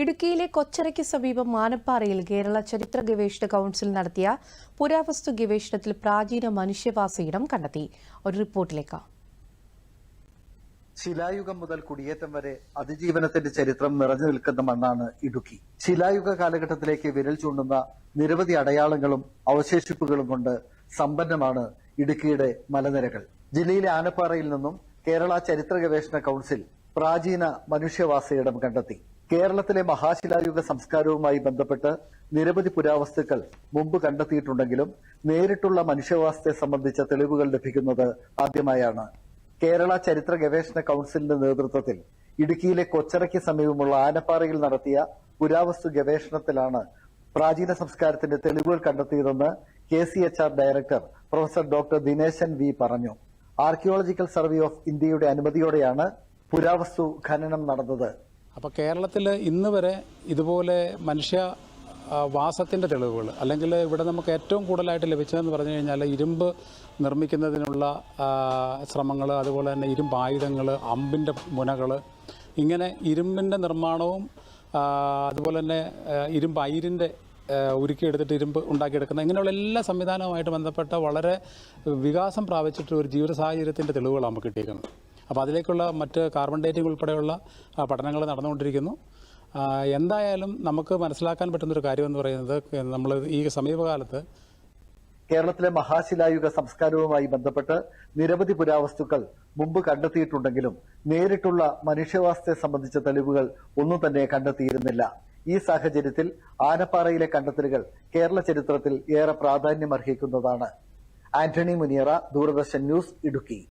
ഇടുക്കിയിലെ കൊച്ചറയ്ക്ക് സമീപം മാനപ്പാറയിൽ കേരള ചരിത്ര ഗവേഷണ കൌൺസിൽ നടത്തിയ പുരാവസ്തു ഗവേഷണത്തിൽ പ്രാചീന മനുഷ്യവാസയിടം കണ്ടെത്തി. ഒരു റിപ്പോർട്ടിലേക്ക്. ശിലായുഗം മുതൽ കുടിയേറ്റം വരെ അതിജീവനത്തിന്റെ ചരിത്രം നിറഞ്ഞു നിൽക്കുന്ന മണ്ണാണ് ഇടുക്കി. ശിലായുഗ കാലഘട്ടത്തിലേക്ക് വിരൽ ചൂണ്ടുന്ന നിരവധി അടയാളങ്ങളും അവശേഷിപ്പുകളും കൊണ്ട് സമ്പന്നമാണ് ഇടുക്കിയുടെ മലനിരകൾ. ജില്ലയിലെ ആനപ്പാറയിൽ നിന്നും കേരള ചരിത്ര ഗവേഷണ കൌൺസിൽ പ്രാചീന മനുഷ്യവാസയിടം കണ്ടെത്തി. കേരളത്തിലെ മഹാശിലായുഗ സംസ്കാരവുമായി ബന്ധപ്പെട്ട് നിരവധി പുരാവസ്തുക്കൾ മുമ്പ് കണ്ടെത്തിയിട്ടുണ്ടെങ്കിലും നേരിട്ടുള്ള മനുഷ്യവാസത്തെ സംബന്ധിച്ച തെളിവുകൾ ലഭിക്കുന്നത് ആദ്യമായാണ്. കേരള ചരിത്ര ഗവേഷണ കൌൺസിലിന്റെ നേതൃത്വത്തിൽ ഇടുക്കിയിലെ കൊച്ചറയ്ക്ക് സമീപമുള്ള ആനപ്പാറയിൽ നടത്തിയ പുരാവസ്തു ഗവേഷണത്തിലാണ് പ്രാചീന സംസ്കാരത്തിന്റെ തെളിവുകൾ കണ്ടെത്തിയതെന്ന് K C H R director professor doctor Dineshan V പറഞ്ഞു. ആർക്കിയോളജിക്കൽ സർവേ ഓഫ് ഇന്ത്യയുടെ അനുമതിയോടെയാണ് പുരാവസ്തു ഖനനം നടന്നത്. അപ്പോൾ കേരളത്തിൽ ഇന്ന് വരെ ഇതുപോലെ മനുഷ്യ വാസത്തിന്റെ തെളിവുകൾ അല്ലെങ്കിൽ ഇവിടെ നമുക്ക് ഏറ്റവും കൂടുതലായിട്ട് ലഭിച്ചതെന്ന് പറഞ്ഞു കഴിഞ്ഞാൽ ഇരുമ്പ് നിർമ്മിക്കുന്നതിനുള്ള ശ്രമങ്ങൾ അതുപോലെ തന്നെ ഇരുമ്പ് ആയുധങ്ങൾ അമ്പിന്റെ മുനകൾ ഇങ്ങനെ ഇരുമ്പിന്റെ നിർമ്മാണവും അതുപോലെ തന്നെ ഇരുമ്പ് അയിരിന്റെ ഉരുക്കിയെടുത്തിട്ട് ഇരുമ്പ് ഉണ്ടാക്കിയെടുക്കുന്ന ഇങ്ങനെയുള്ള എല്ലാ സംവിധാനവുമായിട്ട് ബന്ധപ്പെട്ട വളരെ വികാസം പ്രാപിച്ചിട്ട് ഒരു ജീവിത സാഹചര്യത്തിന്റെ തെളിവുകളാണ് നമുക്ക് കിട്ടിയിരിക്കുന്നത്. അപ്പോൾ അതിലേക്കുള്ള മറ്റ് കാർബൺ ഡേറ്റിംഗ് ഉൾപ്പെടെയുള്ള പഠനങ്ങൾ നടന്നുകൊണ്ടിരിക്കുന്നു. എന്തായാലും നമുക്ക് മനസ്സിലാക്കാൻ പറ്റുന്നൊരു കാര്യം എന്ന് പറയുന്നത് നമ്മൾ ഈ സമീപകാലത്ത് കേരളത്തിലെ മഹാശിലായുഗ സംസ്കാരവുമായി ബന്ധപ്പെട്ട് നിരവധി പുരാവസ്തുക്കൾ മുമ്പ് കണ്ടെത്തിയിട്ടുണ്ടെങ്കിലും നേരിട്ടുള്ള മനുഷ്യവാസത്തെ സംബന്ധിച്ച തെളിവുകൾ ഒന്നും തന്നെ കണ്ടെത്തിയിരുന്നില്ല. ഈ സാഹചര്യത്തിൽ ആനപ്പാറയിലെ കണ്ടെത്തലുകൾ കേരള ചരിത്രത്തിൽ ഏറെ പ്രാധാന്യം അർഹിക്കുന്നതാണ് ആന്റണി മുനിയറ ദൂരദർശൻ ന്യൂസ് ഇടുക്കി.